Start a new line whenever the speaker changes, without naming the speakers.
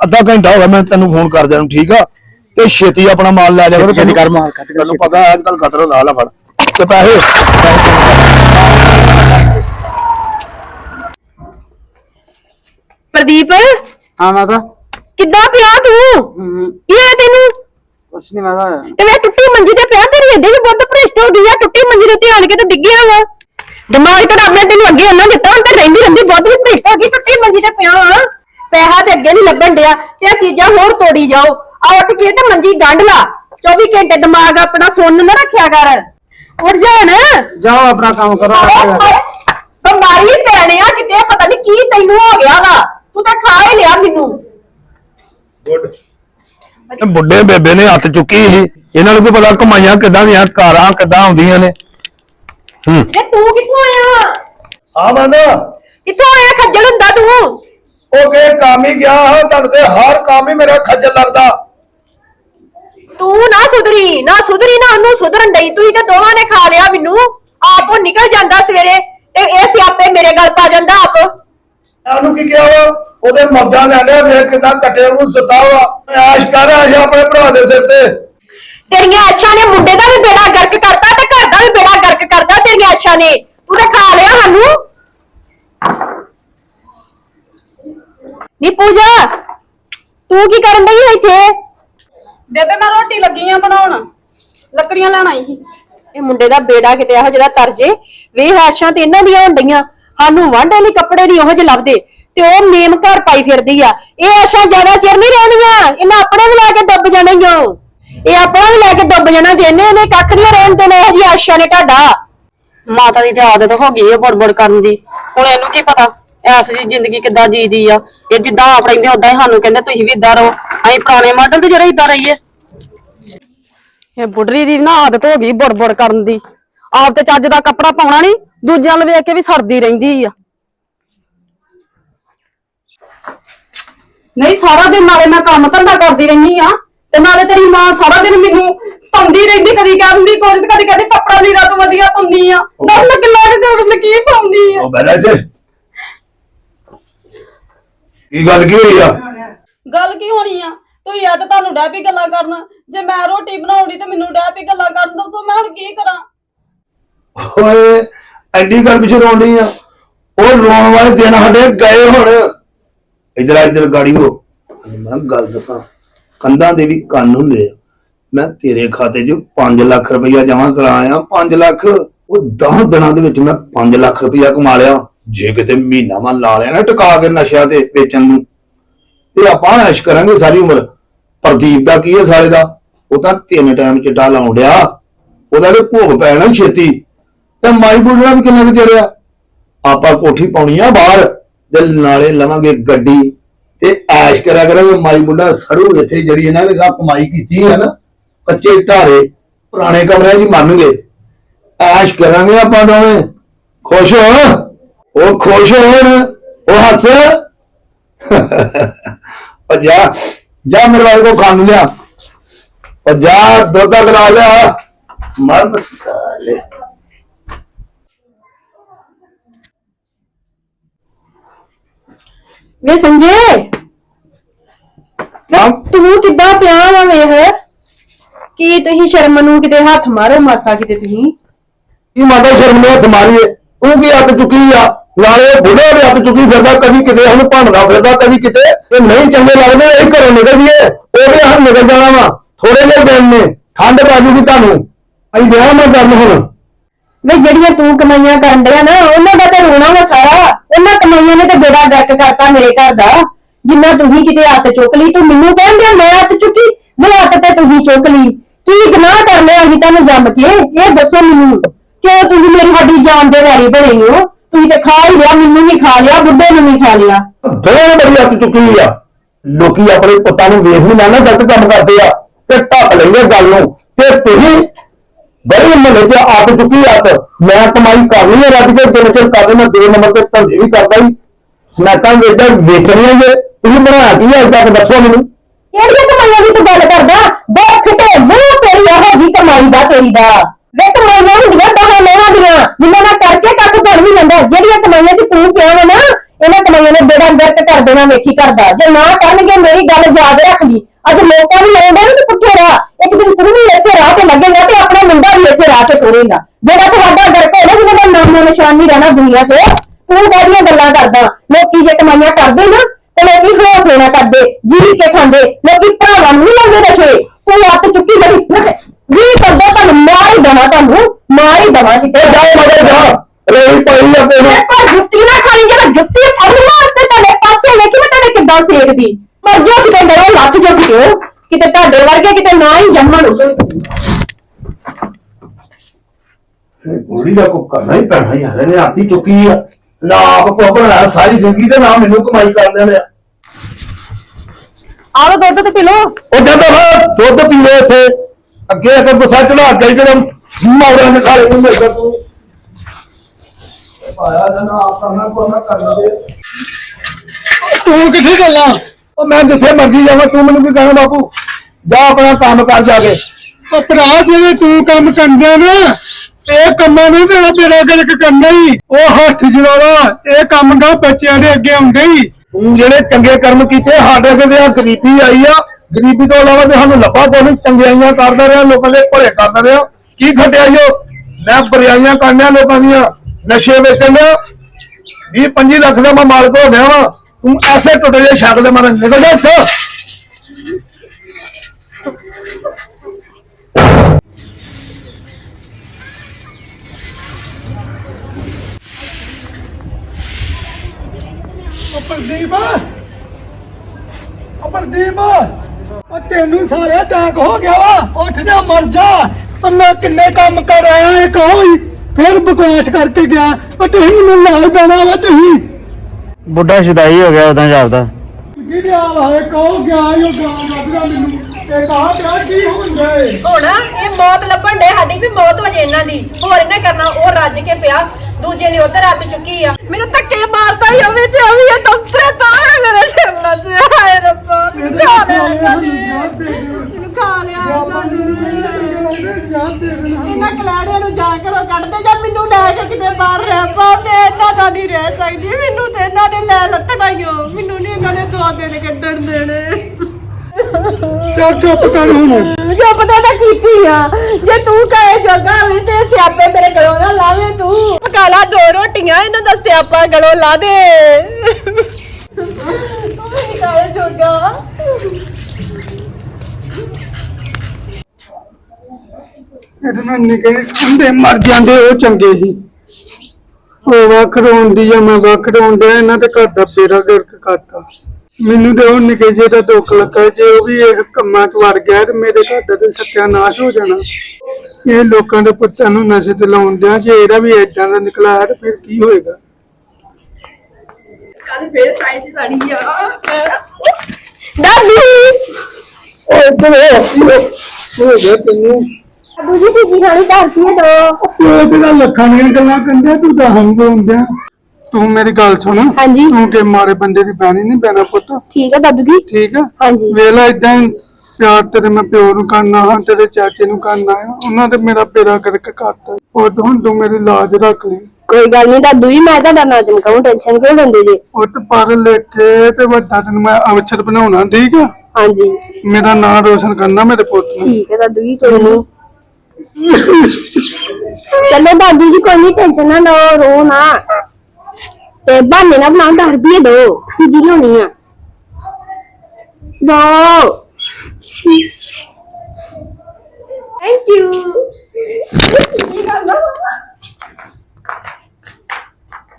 ਅੱਧਾ ਘੰਟਾ ਹੋ ਗਿਆ ਮੈਂ ਤੈਨੂੰ ਫੋਨ ਕਰ ਦਿਆਂ ਠੀਕ ਆ? ਤੇ ਛੇਤੀ ਆਪਣਾ ਮਾਲ ਲੈ ਜਾ
ਛੇਤੀ ਕਰ ਮਾਲ ਕੱਟ ਕੇ
ਤੈਨੂੰ ਪਤਾ ਅੱਜ ਕੱਲ ਖਤਰਾ ਲਾ ਲਾ ਫੜ। ਤੇ ਪੈਸੇ?
ਪ੍ਰਦੀਪ?
ਹਾਂ ਮਾਤਾ।
ਕਿੱਦਾਂ ਪਿਆ ਤੂੰ? ਕੀ ਹੈ ਤੈਨੂੰ?
ਕੁਛ ਨਹੀਂ ਮਾਤਾ।
ਤੇ ਮੈਂ ਟੁੱਟੀ ਮੰਜੀ ਤੇ ਪਿਆ ਤੇਰੀ ਏਡੇ ਵੀ ਬਹੁਤ ਭ੍ਰਿਸ਼ਟ ਹੋ ਗਈ ਆ ਟੁੱਟੀ ਮੰਜੀ ਦੇ ਉੱਤੇ ਆਣ ਕੇ ਤੇ ਡਿੱਗਿਆ ਵਾ। ਦਿਮਾਗ ਤੇ ਰੱਬ ਨੇ ਤੈਨੂੰ ਅੱਗੇ ਉਹਨਾਂ ਦਿੱਤਾ ਹੁਣ ਤੇ ਰਹਿੰਦੀ ਰਹਿੰਦੀ ਬਹੁਤ ਵੀ ਭ੍ਰਿਸ਼ਟ ਹੋ ਗਈ ਟੁੱਟੀ ਮੰਜੀ ਤੇ ਪਿਆ ਵਾ। ਪੈਸਾ ਤੇ ਅੱਗੇ ਨਹੀਂ ਲੱਭਣ ਡਿਆ ਤੇ ਇਹ ਚੀਜ਼ਾਂ ਹੋਰ ਤੋੜੀ ਜਾਓ। ਆ ਉੱਠ ਕੇ ਤੇ ਮੰਜੀ ਗੰਢ ਲਾ। 24 ਘੰਟੇ ਦਿਮਾਗ ਆਪਣਾ ਸੁੰਨ ਨਾ ਰੱਖਿਆ ਕਰ। ਉੱਠ ਜਾ ਨਾ
ਜਾਓ ਆਪਣਾ ਕੰਮ ਕਰੋ।
ਬਿਮਾਰੀ ਪੈਣੇ ਆ ਕਿਤੇ ਪਤਾ ਨਹੀਂ ਕੀ ਤੈਨੂੰ ਹੋ ਗਿਆ ਵਾ। ਤੂੰ ਤਾਂ ਖਾ ਹੀ ਲਿਆ ਮੈਨੂੰ।
ਇਹ ਬੁੱਢੇ ਬੇਬੇ ਨੇ ਹੱਥ ਚੁੱਕੀ ਸੀ। ਇਹਨਾਂ ਨੂੰ ਕੀ ਪਤਾ ਕਮਾਈਆਂ ਕਿੱਦਾਂ ਦੀਆਂ ਕਾਰਾਂ ਕਿੱਦਾਂ ਆਉਂਦੀਆਂ ਨੇ। ਹੂੰ।
ਵੇ ਤੂੰ ਕਿੱਥੋਂ ਆਇਆ?
ਆ ਮੰਦਾ
ਕਿੱਥੋਂ ਆਇਆ ਖੱਜਲ ਹੁੰਦਾ ਤੂੰ?
ਉਹ ਕੇ ਕੰਮ ਹੀ ਗਿਆ ਤੁਹਾਨੂੰ ਤੇ ਹਰ ਕੰਮ ਹੀ ਮੇਰਾ ਖੱਜਲ ਲੱਗਦਾ।
ਤੂੰ ਨਾ ਸੁਧਰੀ ਨਾ ਸੁਧਰੀ ਨਾ ਉਹਨੂੰ ਸੁਧਰਨ ਡਈ। ਤੂੰ ਤੇ ਦੋਵਾਂ ਨੇ ਖਾ ਲਿਆ ਮੈਨੂੰ। ਆਪ ਉਹ ਨਿਕਲ ਜਾਂਦਾ ਸਵੇਰੇ ਤੇ ਇਹ ਸਿਆਪੇ ਮੇਰੇ ਗੱਲ ਪਾ ਜਾਂਦਾ ਆਪ।
ਉਹਨੂੰ ਕੀ ਕਿਹਾ ਵਾ? ਉਹਦੇ ਮੌਜਾਂ ਲੈ ਲਿਆ ਵੇਖ ਕਿਦਾਂ ਕੱਟੇ ਨੂੰ ਸੁੱਤਾ ਵਾ। ਐਸ਼ ਕਰ ਐਸ਼ ਆਪਣੇ ਭਰਾ ਦੇ ਸਿਰ ਤੇ।
ਤੇਰੀਆਂ ਅੱਛਾ ਨੇ ਮੁੰਡੇ ਦਾ ਵੀ ਬੇੜਾ ਗਰਕ ਕਰਤਾ ਤੇ ਘਰ ਦਾ ਵੀ ਬੇੜਾ ਗਰਕ ਕਰਤਾ ਤੇਰੀਆਂ ਅੱਛਾ ਨੇ। ਤੂੰ ਤੇ ਖਾ ਲਿਆ ਸਾਨੂੰ। ਨੀ ਪੂਜਾ ਤੂੰ ਕੀ ਕਰਨ ਡਈ ਇੱਥੇ?
ਬੇਬੇ ਮੈਂ ਰੋਟੀ ਲੱਗੀ ਆ ਬਣਾਉਣ। ਲੱਕੜੀਆਂ ਲੈਣ ਆਈ ਸੀ।
ਇਹ ਮੁੰਡੇ ਦਾ ਬੇੜਾ ਕਿਤੇ ਇਹੋ ਜਿਹੜਾ ਤਰਜੇ ਵੇ ਆਸ਼ਾਂ ਤੇ ਇਹਨਾਂ ਦੀਆਂ ਹੁੰਦੀਆਂ ਸਾਨੂੰ ਵਾਂਢੇ ਲਈ ਕੱਪੜੇ ਨਹੀਂ ਉਹੋ ਜਿਹੇ ਲੱਭਦੇ। ਤੇ ਉਹ ਮੇਮ ਘਰ ਪਾਈ ਫਿਰਦੀ ਆ। ਇਹ ਆਸ਼ਾਂ ਜ਼ਿਆਦਾ ਚਿਰ ਨਹੀਂ ਰਹਿਣੀਆਂ। ਇਹਨਾਂ ਆਪਣੇ ਵੀ ਲੈ ਕੇ ਡੁੱਬ ਜਾਣਾ ਓ। ਇਹ ਆਪਣਾ ਵੀ ਲੈ ਕੇ ਡੁੱਬ ਜਾਣਾ ਜੇ ਇਹਨੇ ਇਹਨੇ ਕੱਖ ਨਹੀਂ ਰਹਿਣ ਦੇਣਾ ਇਹੋ ਜਿਹੀ ਆਸ਼ਾ ਨੇ ਤੁਹਾਡਾ।
ਮਾਤਾ ਦੀ ਤੇ ਆਦਤ ਹੋ ਗਈ ਹੈ ਬੜਬੜ ਕਰਨ ਦੀ। ਹੁਣ ਇਹਨੂੰ ਕੀ ਪਤਾ? ਐਸ ਜੀ ਜ਼ਿੰਦਗੀ ਕਿੱਦਾਂ ਜੀਦੀ ਆ? ਇਹ ਜਿੱਦਾਂ ਆਪ ਰਹਿੰਦੇ ਉਦਾਂ ਹੀ ਸਾਨੂੰ ਕਹਿੰਦੇ ਤੁਸੀਂ ਵੀ ਇਦਾਂ ਰਹੋ। ਅਸੀਂ ਪੁਰਾਣੇ ਮਾਡਲ ਤੇ ਜਿਹੜੇ ਇਦਾਂ ਰਹੀਏ। ਇਹ ਬੁੱਢਰੀ ਦੀ ਨਾ ਆਦਤ ਹੋ ਗਈ ਬੜਬੜ ਕਰਨ ਦੀ। ਆਪ ਤੇ ਚੱਜ ਦਾ ਕੱਪੜਾ ਪਾਉਣਾ ਨਹੀਂ ਦੂਜਿਆਂ ਨੂੰ ਵੇਖ ਕੇ ਵੀ ਸਰਦੀ ਰਹਿੰਦੀ ਆ। ਨਹੀਂ ਸਾਰਾ ਦਿਨ ਨਾਲੇ ਮੈਂ ਕੰਮ ਧੰਦਾ ਕਰਦੀ ਰਹਿੰਦੀ ਆ ਤੇ ਨਾਲੇ ਤੇਰੀ ਮਾਂ ਸਾਰਾ ਦਿਨ ਮੈਨੂੰ ਸਤਾਉਂਦੀ ਰਹਿੰਦੀ ਕਦੀ ਕਹਿ ਦਿੰਦੀ ਕੁਝ ਤੇ ਕਦੀ ਕਹਿੰਦੀ ਕੱਪੜਾ ਲੀੜਾ ਤੂੰ ਵਧੀਆ ਪਾਉਂਦੀ ਆ। ਦੱਸ ਮੈਂ ਕਿੰਨਾ ਕੁ ਕਰਨ ਕੀ ਪਾਉਂਦੀ ਆ?
ਉਹ ਬੈਠਾ ਜੇ ਕੀ ਗੱਲ ਕੀ ਹੋਈ ਆ?
ਗੱਲ ਕੀ ਹੋਣੀ ਆ? ਤੂੰ ਯਾਦ ਤੁਹਾਨੂੰ ਡੈ ਪਈ ਗੱਲਾਂ ਕਰਨ। ਜੇ ਮੈਂ ਰੋਟੀ ਬਣਾਉਣੀ ਤੇ ਮੈਨੂੰ ਡੈ ਪਈ ਗੱਲਾਂ ਕਰਨ ਦੱਸੋ ਮੈਂ ਹੁਣ ਕੀ ਕਰਾਂ?
ਓਏ ਐਡੀ ਗੱਲ ਪਿੱਛੇ ਰੋਂਦੀ ਆ। ਉਹ ਰੋਣ ਵਾਲੇ ਦਿਨ ਸਾਡੇ ਗਏ ਹੁਣ। ਇਧਰ ਆ ਇਧਰ ਗਾੜੀ ਹੋ। ਮੈਂ ਗੱਲ ਦੱਸਾਂ ਕੰਧਾਂ ਦੇ ਵੀ ਕੰਨ ਹੁੰਦੇ ਆ। ਮੈਂ ਤੇਰੇ ਖਾਤੇ 'ਚ 5 ਲੱਖ ਰੁਪਈਆ ਜਮ੍ਹਾਂ ਕਰਾਇਆ 5 ਲੱਖ। ਉਹ 10 ਦਿਨਾਂ ਦੇ ਵਿੱਚ ਮੈਂ 5 ਲੱਖ ਰੁਪਈਆ ਕਮਾ ਲਿਆ। ਜੇ ਕਿਤੇ ਮਹੀਨਾ ਮੈਂ ਲਾ ਲਿਆ ਨਾ ਟਿਕਾ ਕੇ ਨਸ਼ਿਆਂ ਤੇ ਵੇਚਣ ਨੂੰ, ਤੇ ਆਪਾਂ ਐਸ਼ ਕਰਾਂਗੇ ਸਾਰੀ ਉਮਰ। ਪ੍ਰਦੀਪ ਦਾ ਕੀ ਹੈ ਸਾਲੇ ਦਾ? ਉਹ ਤਾਂ ਤਿੰਨ ਟਾਈਮ ਚਿੱਟਾ ਲਾਉਣ ਡਿਆ। ਉਹਦਾ ਤੇ ਭੋਗ ਪੈਣਾ ਛੇਤੀ। ਤੇ ਮਾਈ ਬੁੱਢਾ ਵੀ ਕਿੰਨਾ ਕੁ ਆਪਾਂ ਕੋਠੀ ਪਾਉਣੀ ਆ ਬਾਹਰ, ਤੇ ਨਾਲੇ ਲਵਾਂਗੇ ਗੱਡੀ। ਤੇ ਐਸ਼ ਕਰਿਆ ਕਰਾਂਗੇ, ਮਾਈ ਬੁੱਢਾ ਸੜੂ ਇੱਥੇ ਜਿਹੜੀ ਇਹਨਾਂ ਨੇ ਆਹ ਕਮਾਈ ਕੀਤੀ ਹੈ ਨਾ, ਕੱਚੇ ਢਾਰੇ, ਪੁਰਾਣੇ ਕਮਰਿਆਂ 'ਚ ਹੀ ਮੰਨਗੇ ਐਸ਼ ਕਰਾਂਗੇ ਆਪਾਂ ਦੋਵੇਂ। ਖੁਸ਼ ਹੋ? ਉਹ ਖੁਸ਼ ਹੋਣ ਉਹ ਹੱਸ। ਉਹ ਜਾ ਜਾ ਮੇਰੇ ਵਾਲੇ ਕੋ ਖਾਣ ਲਿਆ। ਉਹ ਜਾ ਦੁੱਧ ਦਾ ਗਲਾ ਲਿਆ। ਮਰ ਮਸਾਲੇ।
ਵੇ ਸੰਜੇ
ਹਾਂ?
ਤੂੰ ਕਿੱਦਾਂ ਪਿਆ ਵਾ ਵੇਖ? ਕੀ ਤੁਸੀਂ ਸ਼ਰਮ ਨੂੰ ਕਿਤੇ ਹੱਥ ਮਾਰੋ ਮਾਸਾ ਕਿਤੇ ਤੁਸੀਂ?
ਕੀ ਮਾਤਾ ਸ਼ਰਮ ਨੇ ਹੱਥ ਮਾਰੀਏ? ਤੂੰ ਕੀ ਹੱਥ ਚੁੱਕੀ ਆ? ਨਾਲੇ ਬੁੱਢਾ ਵੀ ਹੱਥ ਚੁੱਕੀ ਫਿਰਦਾ, ਕਦੀ ਕਿਤੇ ਉਹਨੂੰ ਭੰਨਦਾ ਫਿਰਦਾ, ਕਦੀ ਕਿਤੇ। ਇਹ ਨਹੀਂ ਚੰਗੇ ਲੱਗਦੇ, ਇਹ ਘਰੋਂ ਨਿਕਲ ਜੀਏ ਉਹ ਵੀ ਹੱਥ ਨਿਕਲ ਜਾਣਾ ਵਾ। ਥੋੜੇ ਜਿਹੇ ਦਿਨ ਨੇ, ਠੰਡ ਪੈ ਤੁਹਾਨੂੰ। ਅਸੀਂ ਵਿਆਹ ਨਾ ਕਰਨ ਹੁਣ।
ਵੇ ਜਿਹੜੀਆਂ ਤੂੰ ਕਮਾਈਆਂ ਕਰਨ ਡਿਆ ਨਾ, ਉਹਨਾਂ ਦਾ ਤੇ ਰੋਣਾ ਵਾ ਸਾਰਾ। ਉਹਨਾਂ ਕਮਾਈਆਂ ਨੇ ਤੇ ਬੇੜਾ ਗਰਕ ਕਰਤਾ ਮੇਰੇ ਘਰ ਦਾ। ਜਿੰਨਾ ਤੁਸੀਂ ਕਿਤੇ ਹੱਥ ਚੁੱਕ ਲਈ, ਤੂੰ ਮੈਨੂੰ ਕਹਿੰਦੇ ਮੈਂ ਹੱਥ ਚੁੱਕੀ, ਮੈਂ ਹੱਥ ਤੇ ਤੁਸੀਂ ਚੁੱਕ ਲਈ। ਕੀ ਗੁਨਾਹ ਕਰ ਲਿਆ ਅਸੀਂ ਤੁਹਾਨੂੰ ਜੰਮ ਕੇ? ਇਹ ਦੱਸੋ ਮੈਨੂੰ। ਕਿਉਂ ਤੁਸੀਂ ਮੇਰੀ ਵੱਡੀ ਜਾਨ ਦੇ ਵਾਰੀ ਬਣੇ ਹੋ ਤੁਸੀਂ ਤੇ ਖਾ ਹੀ ਲਿਆ ਮੈਨੂੰ ਵੀ ਖਾ ਲਿਆ ਬੁੱਢੇ ਨੂੰ ਵੀ ਖਾ ਲਿਆ।
ਦੋਵੇਂ ਬੜੀ ਹੱਥ ਚੁੱਕੀ ਹੋਈ ਆ। ਲੋਕੀ ਆਪਣੇ ਪੁੱਤਾਂ ਨੂੰ ਵੇਖ ਨਹੀਂ ਲੈਣਾ ਗਲਤ ਕੰਮ ਕਰਦੇ ਆ ਤੇ ਢੱਕ ਲੈਂਦੇ ਗੱਲ ਨੂੰ। ਤੇ ਤੁਸੀਂ ਬੜੀ ਮਹੱਲੇ 'ਚ ਆਪ ਚੁੱਕੀ ਹੱਥ। ਮੈਂ ਕਮਾਈ ਕਰਨੀ ਹੈ ਰੱਜ ਕੇ ਜਿੰਨ ਚਿਰ ਕਰਦੇ ਮੈਂ ਦੋ ਨੰਬਰ ਤੇ ਧੰਦੇ ਵੀ ਕਰਦਾ ਹੀ ਸਨੈਕਾਂ ਵੇਚਦਾ ਵੇਚਣੀਆਂ ਜੇ ਤੁਸੀਂ ਬਣਾਇਆ ਕੀ ਹੈ ਅੱਜ ਤੱਕ ਦੱਸੋ ਮੈਨੂੰ।
ਕਿਹੜੀਆਂ ਕਮਾਈਆਂ ਦੀ ਤੂੰ ਗੱਲ ਕਰਦਾ? ਦੋ ਫਿੱਟੇ ਮੂੰਹ ਤੇਰੀ ਇਹੋ ਜੀ ਕਮਾਈ ਦਾ ਤੇਰੀ ਦਾ। ਵੇ ਕਮਾਈਆਂ ਹੁੰਦੀਆਂ ਦਹਾਂ ਲੋਹਾਂ ਦੀਆਂ ਜਿੰਨਾਂ ਨਾਲ ਕਰਕੇ ਕੱਖ ਬਣ ਵੀ ਜਾਂਦਾ ਜਿਹੜੀਆਂ ਕਮਾਈਆਂ ਚ ਤੂੰ ਪਿਆ ਵਾ ਨਾ, ਇਹਨਾਂ ਕਮਾਈਆਂ ਨੇ ਬੇੜਾ ਗਰਕ ਕਰ ਦੇਣਾ ਵੇਖੀ ਕਰਦਾ ਜੇ ਨਾ ਕਰਨਗੇ, ਮੇਰੀ ਗੱਲ ਯਾਦ ਰੱਖ ਲਈ। ਅੱਜ ਲੋਕਾਂ ਨੂੰ ਲੈਂਦੇ ਨੇ ਪੁੱਠੇ ਰਾਹ। ਇੱਕ ਦਿਨ ਤੂੰ ਵੀ ਇਸੇ ਰਾਹ ਤੇ ਲੱਗੇਗਾ ਤੇ ਆਪਣਾ ਮੁੰਡਾ ਵੀ ਇਸੇ ਰਾਹ ਤੇ ਤੋਰੇਗਾ ਜਿਹੜਾ ਤੁਹਾਡਾ ਗਰਕ ਹੋਣਾ, ਜਿਹਦਾ ਦਾ ਨਾਮੋ ਨਿਸ਼ਾਨ ਨਹੀਂ ਰਹਿਣਾ ਦੁਨੀਆ 'ਚ, ਤੂੰ ਕਾਹਦੀਆਂ ਗੱਲਾਂ ਕਰਦਾ। ਲੋਕੀ ਜੇ ਕਮਾਈਆਂ ਕਰਦੇ ਨਾ, ਤੇ ਲੋਕੀ ਹੋਸ਼ ਲੈਣਾ ਕਰਦੇ, ਜੀ ਕੇ ਖਾਂਦੇ। ਲੋਕੀ ਭਰਾਵਾਂ ਨੂੰ ਨਹੀਂ ਲਾਉਂਦੇ ਨਸ਼ੇ। ਤੂੰ ਹੱਥ ਚੁੱਕੀ ਬੜੀ ਜੀ ਕਰਦਾ ਤੁਹਾਨੂੰ ਮਾਰ ਹੀ ਦੇਵਾਂ ਤੁਹਾਨੂੰ, ਮਾਰ ਹੀ ਦੇਵਾਂ ਕਿਤੇ।
ਰੇਈ ਪਈ ਆ ਤੈਨੂੰ
ਮੈਂ ਤਾਂ ਜੁੱਤੀ ਨਾ ਖਾਣੀ ਮੈਂ ਜੁੱਤੀ ਫੜ ਲਵਾਂ ਤੇ ਤੁਹਾਡੇ ਪਾਸੇ ਵੇਖੀ ਮੈਂ ਤੁਹਾਡੇ ਕਿੱਦਾਂ ਸੇਕਦੀ? ਮਰ ਜਾ ਕਿਤੇ ਮੇਰਾ ਲੱਤ ਜੋ ਕਿਤੇ ਕਿਤੇ ਤੁਹਾਡੇ ਵਰਗੇ ਕਿਤੇ ਨਾ ਹੀ ਜੰਮਣ
ਇਹ ਕੁੜੀ ਦਾ ਕੋ ਕਰਨਾ ਹੀ ਪੈਣਾ ਯਾਰ ਇਹਨੇ ਆਤੀ ਚੁੱਕੀ ਆ। ਨਾ ਆਪ ਕੋ ਬਣਾਇਆ ਸਾਰੀ ਜ਼ਿੰਦਗੀ ਤੇ ਨਾ ਮੈਨੂੰ ਕਮਾਈ ਕਰ ਦੇਣਾ
ਆਲੋ ਦੁੱਧ ਤੇ ਪੀ ਲੋ
ਉਹ ਦੁੱਧ ਪੀਵੇ ਇੱਥੇ। ਅੱਗੇ ਅਗਰ ਗੁੱਸਾ ਚੜਾ ਕੇ ਜਦੋਂ ਮੌੜਾਂ ਨੇ ਮਿਲਦਾ ਤੂੰ। ਆਇਆ ਜਨਾ ਆਪ ਕਰਨਾ ਕੋ ਨਾ ਕਰ ਦੇ
ਤੂੰ ਕਿੱਥੇ ਚੱਲਾਂ
ਉਹ ਮੈਂ ਜਿੱਥੇ ਮਰਜ਼ੀ ਜਾਵਾਂ, ਤੂੰ ਮੈਨੂੰ ਕੀ ਕਹਿਣਾ ਬਾਪੂ? ਜਾ ਆਪਣਾ ਕੰਮ ਕਰ ਜਾ ਕੇ।
ਉਹ ਭਰਾ ਜਿਹੜੇ ਤੂੰ ਕੰਮ ਕਰਦਾ ਨਾ, ਇਹ ਕੰਮਾਂ ਨੂੰ ਤੇਰਾ ਬੇੜਾ ਕਰਨਾ ਹੀ। ਉਹ ਹੱਥ ਜਲਾਵਾ ਇਹ ਕੰਮ ਦਾ ਬੱਚਿਆਂ ਦੇ ਅੱਗੇ ਆਉਂਦੇ ਹੀ।
ਤੂੰ ਜਿਹੜੇ ਚੰਗੇ ਕਰਮ ਕੀਤੇ, ਸਾਡੇ ਅੱਗੇ ਆ ਗਰੀਬੀ ਆਈ ਆ। ਗਰੀਬੀ ਤੋਂ ਇਲਾਵਾ ਤੇ ਸਾਨੂੰ ਲੱਭਾ ਕੋਈ ਚੰਗਿਆਈਆਂ ਕਰਦਾ ਰਿਹਾ, ਲੋਕਾਂ ਦੇ ਭਲੇ ਕਰਦਾ ਰਿਹਾ। ਕੀ ਖੱਟਿਆ ਜੋ ਮੈਂ ਬਰਿਆਈਆਂ ਕਰਨਿਆ ਲੋਕਾਂ ਦੀਆਂ। ਨਸ਼ੇ ਵੇਚਣਿਆ 20 25 ਲੱਖ ਦਾ ਮੈਂ ਮਾਲਕ ਹੋ ਗਿਆ ਵਾ। ਤੂੰ ਐਸੇ ਟੁੱਟ ਜੇ ਸ਼ੱਕ ਦੇ ਮਾਰੇ ਨਿਕਲ ਜਾ ਇੱਥੋਂ।
ਉਹ ਪ੍ਰਦੀਪ। ਉਹ ਪ੍ਰਦੀਪ। ਉਹ ਤੈਨੂੰ ਸਾਲਿਆ ਟੈਕ ਹੋ ਗਿਆ ਵਾ। ਉੱਠ ਜਾ, ਮਰ ਜਾ। ਉਹ ਮੈਂ ਕਿੰਨੇ ਕੰਮ ਕਰ ਆਇਆ ਇਹ ਕਹੋ ਫਿਰ ਬਕਵਾਸ ਕਰਕੇ ਗਿਆ ਉਹ ਤੁਸੀਂ ਮੈਨੂੰ ਨਾਲ ਪੈਣਾ ਵਾ ਤੁਸੀਂ।
ਬੁੱਢਾ ਸ਼ਦਾਈ ਹੋ ਗਿਆ ਉਦਾਂ ਜਾਪਦਾ।
ਕਿਹਦੇ ਹਾਲ ਹੈ ਕਹੋ ਗਿਆ ਇਹ ਗਾਂ ਲੱਭਦਾ ਮੈਨੂੰ। ਇਹ ਕਹਾ ਪਿਆ ਕੀ ਹੁੰਦਾ ਏ?
ਹੁਣ ਇਹ ਮੌਤ ਲੱਭਣ ਦੇ ਸਾਡੀ ਵੀ ਮੌਤ ਹੋ ਜੇ ਇਹਨਾਂ ਦੀ। ਹੋਰ ਇਹਨੇ ਕਰਨਾ ਉਹ ਰੱਜ ਕੇ ਪਿਆ। ਦੂਜੇ ਨੇ ਉਧਰ ਹੱਥ ਚੁੱਕੀ ਆ। ਮੈਨੂੰ ਧੱਕੇ ਮਾਰਦਾ ਹੀ ਹੋਵੇ ਤੇ ਉਹ ਵੀ ਇਹ ਦੰਤਰੇ ਤਾਂ ਹੈ ਮੇਰੇ ਸਿਰ ਲੱਗ ਹਾਏ ਰੱਬਾ ਮੈਨੂੰ ਖਾ ਲਿਆ ਇਹਨਾਂ ਨੇ। ਮੈਨੂੰ ਖਾ ਲਿਆ ਇਹਨਾਂ ਨੇ। ਇਹਨਾਂ ਕਲਾੜਿਆਂ ਨੂੰ ਜਾ ਕਰੋ ਕੱਢਦੇ ਜਾਂ ਮੈਨੂੰ ਲੈ ਕੇ ਕਿਤੇ ਬਾਹਰ ਰਹਿ ਪਾ ਮੈਂ ਇਹਨਾਂ ਦਾ ਨਹੀਂ ਰਹਿ ਸਕਦੀ ਮੈਨੂੰ ਤੇ ਇਹਨਾਂ ਨੇ ਲੈ ਲੱਤਣਾ ਹੀ ਹੋ ਮੈਨੂੰ ਨਹੀਂ ਇਹਨਾਂ ਨੇ ਦੋ ਦਿਨ ਕੱਢਣ ਦੇਣੇ।
ਚੱਲ ਚੁੱਪ ਕਰ ਹੁਣ।
ਜੋ ਪਤਾ ਨਾ ਕੀਤੀ ਆ। ਜੇ ਤੂੰ ਕਹੇ ਜੋਗਾ ਵੀ ਤੇ ਸਿਆਪੇ ਮੇਰੇ ਗਲੋਂ ਨਾ ਲਾਵੇ ਤੂੰ। ਪਕਾ ਲਾ ਦੋ ਰੋਟੀਆਂ ਇਹਨਾਂ ਦਾ ਸਿਆਪਾ ਗਲੋਂ ਲਾ ਦੇ। ਤੂੰ ਵੀ ਕਹੇ ਜੋਗਾ।
ਇਹਦੇ ਨਾਲ ਨਿਕਲ ਹੁੰਦੇ ਮਰ ਜਾਂਦੇ ਉਹ ਚੰਗੇ ਸੀ ਉਹ ਵੱਖ ਰੋਂਦੀ ਜਾਂ ਮੈਂ ਵੱਖ ਰੋਂਦਾ ਇਹਨਾਂ ਤੇ ਘਰ ਦਾ ਬੇੜਾ ਗਰਕ ਕਰਤਾ। ਮੈਨੂੰ ਤੇ ਉਹ ਨਿੱਕੇ ਜਿਹੇ ਦਾ ਦੁੱਖ ਲੱਗਾ ਜੇ ਉਹ ਵੀ ਇਹ ਕੰਮਾਂ 'ਚ ਵੜ ਗਿਆ ਤੇ ਮੇਰੇ ਘਰ ਦਾ ਤੇ ਸੱਤਿਆਨਾਸ਼ ਹੋ ਜਾਣਾ। ਇਹ ਲੋਕਾਂ ਦੇ ਪੁੱਤਾਂ ਨੂੰ ਨਸ਼ੇ ਤੇ ਲਾਉਣ ਦਿਆਂ ਜੇ ਇਹਦਾ ਵੀ ਏਦਾਂ ਦਾ ਨਿਕਲਾ ਹੈ ਤੇ ਫਿਰ ਕੀ ਹੋਏਗਾ?
ਦਾਦੀ!
ਓਏ ਤੇਰੇ ਹੋ ਗਿਆ ਤੈਨੂੰ।
ਦੂਜੀ ਤੀਜੀ ਖਾਣੀ ਧਰਤੀ ਦੋ।
ਉਹ ਤੇਰਾ ਲੱਖਾਂ ਦੀਆਂ ਗੱਲਾਂ ਕੰਦੇ ਤੂੰ ਤਾਂ ਹਮ ਹੁੰਦਿਆ ਤੂੰ ਮੇਰੀ ਗੱਲ ਸੁਣ।
ਹਾਂਜੀ।
ਤੂੰ ਕਿ ਮਾਰੇ ਬੰਦੇ ਦੀ ਬਹਿਣੀ ਨਹੀਂ ਪੈਣਾ ਪੁੱਤ।
ਠੀਕ ਹੈ ਦਾਦੂ ਜੀ।
ਠੀਕ ਆ?
ਹਾਂਜੀ।
ਵੇਲਾ ਇਦਾਂ ਪਿਆਰ ਤੇਰੇ ਮੈਂ ਪਿਓ ਨੂੰ ਕਰਨਾ ਹਾਂ ਤੇਰੇ ਚਾਚੇ ਨੂੰ ਕਰਨਾ ਆ ਉਹਨਾਂ ਤੇ ਮੇਰਾ ਪੇਰਾ ਕਰਕੇ ਕਰਤਾ। ਉਹ ਤਾਂ ਹੁਣ ਤੂੰ ਮੇਰੀ ਲਾਜ ਰੱਖ ਲਈ।
ਕੋਈ ਗੱਲ ਨਹੀਂ ਦਾਦੂ ਜੀ ਮੈਂ ਤੁਹਾਡਾ ਨਾਂ ਚਮਕਾਉਂ ਟੈਨਸ਼ਨ ਕਿਉਂ ਲੈਂਦੇ ਜੀ?
ਉਹ ਤੇ ਪੜ੍ਹ ਲਿਖ ਕੇ ਤੇ ਵੱਡਾ ਤੈਨੂੰ ਮੈਂ ਅਫਸਰ ਬਣਾਉਣਾ ਠੀਕ ਆ?
ਹਾਂਜੀ।
ਮੇਰਾ ਨਾਂ ਰੋਸ਼ਨ ਕਰਨਾ ਮੇਰੇ ਪੁੱਤ ਨੂੰ।
ਠੀਕ ਹੈ ਦਾਦੂ ਜੀ ਨਹੀਂ ਚਲੋ ਦਾਦੂ ਜੀ ਕੋਈ ਨਹੀਂ ਟੈਨਸ਼ਨ ਨਾ ਲਓ ਰੋ ਨਾ। ਤੇ ਬਹਾਨੇ ਨਾ ਬਣਾਉਂ 10 ਰੁਪਏ ਦੋ ਜੀ ਲਿਆਉਣੀ ਆ? ਦੋ। Thank you